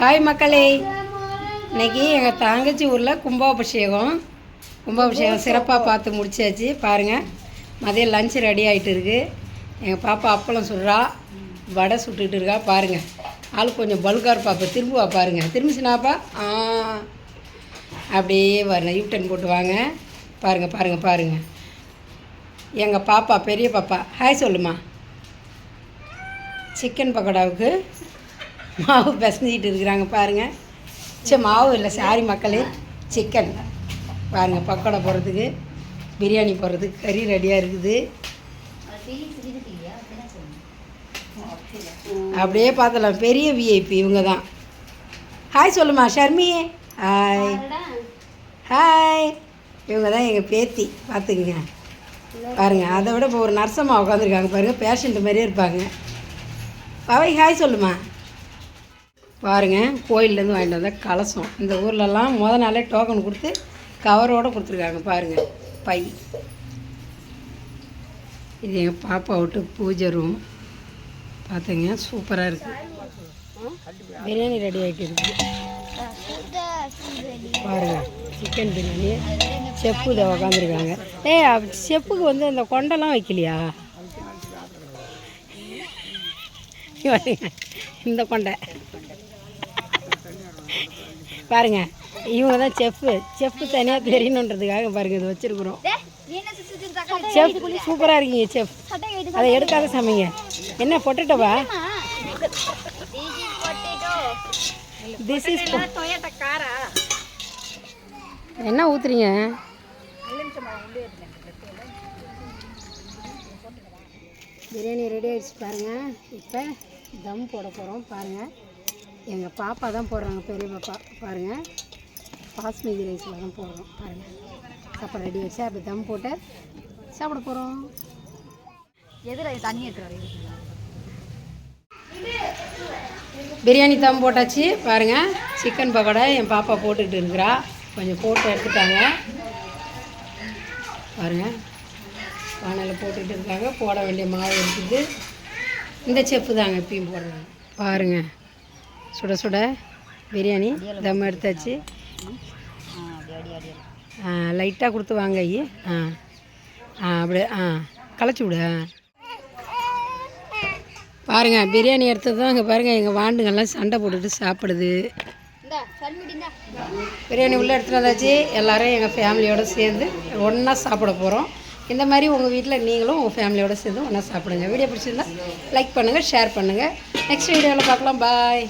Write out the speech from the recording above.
Hi மக்களே. இன்னைக்கு எங்கள் தங்கச்சி ஊரில் கும்பாபிஷேகம். கும்பாபிஷேகம் சிறப்பாக பார்த்து முடிச்சாச்சு. பாருங்கள் மதியம் லஞ்ச் ரெடி ஆகிட்டு இருக்கு. எங்கள் பாப்பா அப்பளம் சுடுறா. வடை சுட்டுட்டு இருக்கா. பாருங்கள் ஆள் கொஞ்சம் பல்காக பாப்பா. திரும்புவா பாருங்கள் திரும்பிச்சினாப்பா ஆ அப்படியே வரணும் யூட்டன் போட்டு வாங்க. பாருங்கள் பாருங்கள் பாருங்கள் எங்கள் பாப்பா பெரிய பாப்பா. ஹாய் சொல்லுமா. சிக்கன் பக்கோடாவுக்கு. மாவு பிசஞ்சிக்கிட்டு இருக்கிறாங்க பாருங்கள் சரி மாவு இல்லை சாரி மக்களே. சிக்கன் பாருங்கள் பக்கோடா போடுறதுக்கு பிரியாணி போடுறதுக்கு கறி ரெடியாக இருக்குது. அப்படியே பார்த்தலாம் பெரிய விஐபி இவங்க தான். ஹாய் சொல்லுமா ஷர்மி. ஹாய் ஹாய் இவங்க தான் எங்கள் பேத்தி. பார்த்துக்குங்க. பாருங்கள் அதை விட இப்போ ஒரு நர்சம்மா உட்காந்துருக்காங்க பாருங்கள் பேஷண்ட்டு மாதிரியே இருப்பாங்க. பாவை ஹாய் சொல்லுமா. பாருங்கள் கோயிலேருந்து வாங்கிட்டு வந்த கலசம். இந்த ஊர்லலாம் முத நாளே டோக்கன் கொடுத்து கவரோடு கொடுத்துருக்காங்க பாருங்கள் பை. இது எங்கள் பாப்பா விட்டு பூஜை ரூம் பார்த்துங்க சூப்பராக இருக்குது பிரியாணி ரெடி ஆகிட்டு இருக்குது பாருங்கள் சிக்கன் பிரியாணி. செப்பு இதை உக்காந்துருக்காங்க. ஏய் செப்புக்கு வந்து இந்த கொண்டெல்லாம் வைக்கலையா? இந்த கொண்டை. பாருங்க இவங்க தான் செஃப்பு செஃப்பு தனியாக தெரியணுன்றதுக்காக பாருங்க இது வச்சிருக்கிறோம். செஃப் சூப்பராக இருக்கீங்க செஃப் அதை எடுக்காத சமைங்க. என்ன பொட்டட்டோவா? திஸ் இஸ் என்ன ஊத்துறீங்க? பிரியாணி ரெடி ஆயிடுச்சு பாருங்கள் இப்போ தம் போட போகிறோம் பாருங்கள் எங்கள் பாப்பா தான் போடுறாங்க பெரிய பாப்பா. பாருங்கள் பாஸ்மதி ரைஸில் தான் போடுறோம். பாருங்கள் சாப்பாடு ரெடி வச்சு அப்படி தம் போட்டு சாப்பிட போகிறோம் எதில் தண்ணி எடுத்துரு பிரியாணி தம் போட்டாச்சு. பாருங்கள் சிக்கன் பக்கோடா என் பாப்பா போட்டுக்கிட்டு இருக்கிறா. கொஞ்சம் போட்டு எடுத்துட்டாங்க. பாருங்கள் வானலில் போட்டுக்கிட்டு இருக்காங்க. போட வேண்டிய மாவு இருக்குது. இந்த செப்பு தாங்க எப்பயும் போடுறாங்க பாருங்கள் சுட சுட பிரியாணி தம் எடுத்தாச்சு. ஆ லைட்டாக கொடுத்து வாங்க ஐயே. ஆ ஆ அப்படியே ஆ களைச்சி விடு ஆ. பிரியாணி எடுத்தது தான் இங்கே பாருங்கள் எங்கள் வாண்டுங்கள்லாம் சண்டை போட்டுட்டு சாப்பிடுது. பிரியாணி உள்ளே எடுத்துகிட்டு வந்தாச்சு. எல்லோரும் எங்கள் ஃபேமிலியோடு சேர்ந்து ஒன்றா சாப்பிட போகிறோம் இந்த மாதிரி உங்கள் வீட்டில் நீங்களும் உங்கள் ஃபேமிலியோடு சேர்ந்து ஒன்றா சாப்பிடுங்க. வீடியோ பிடிச்சிருந்தா லைக் பண்ணுங்கள் ஷேர் பண்ணுங்கள் நெக்ஸ்ட் வீடியோவில் பார்க்கலாம். பாய்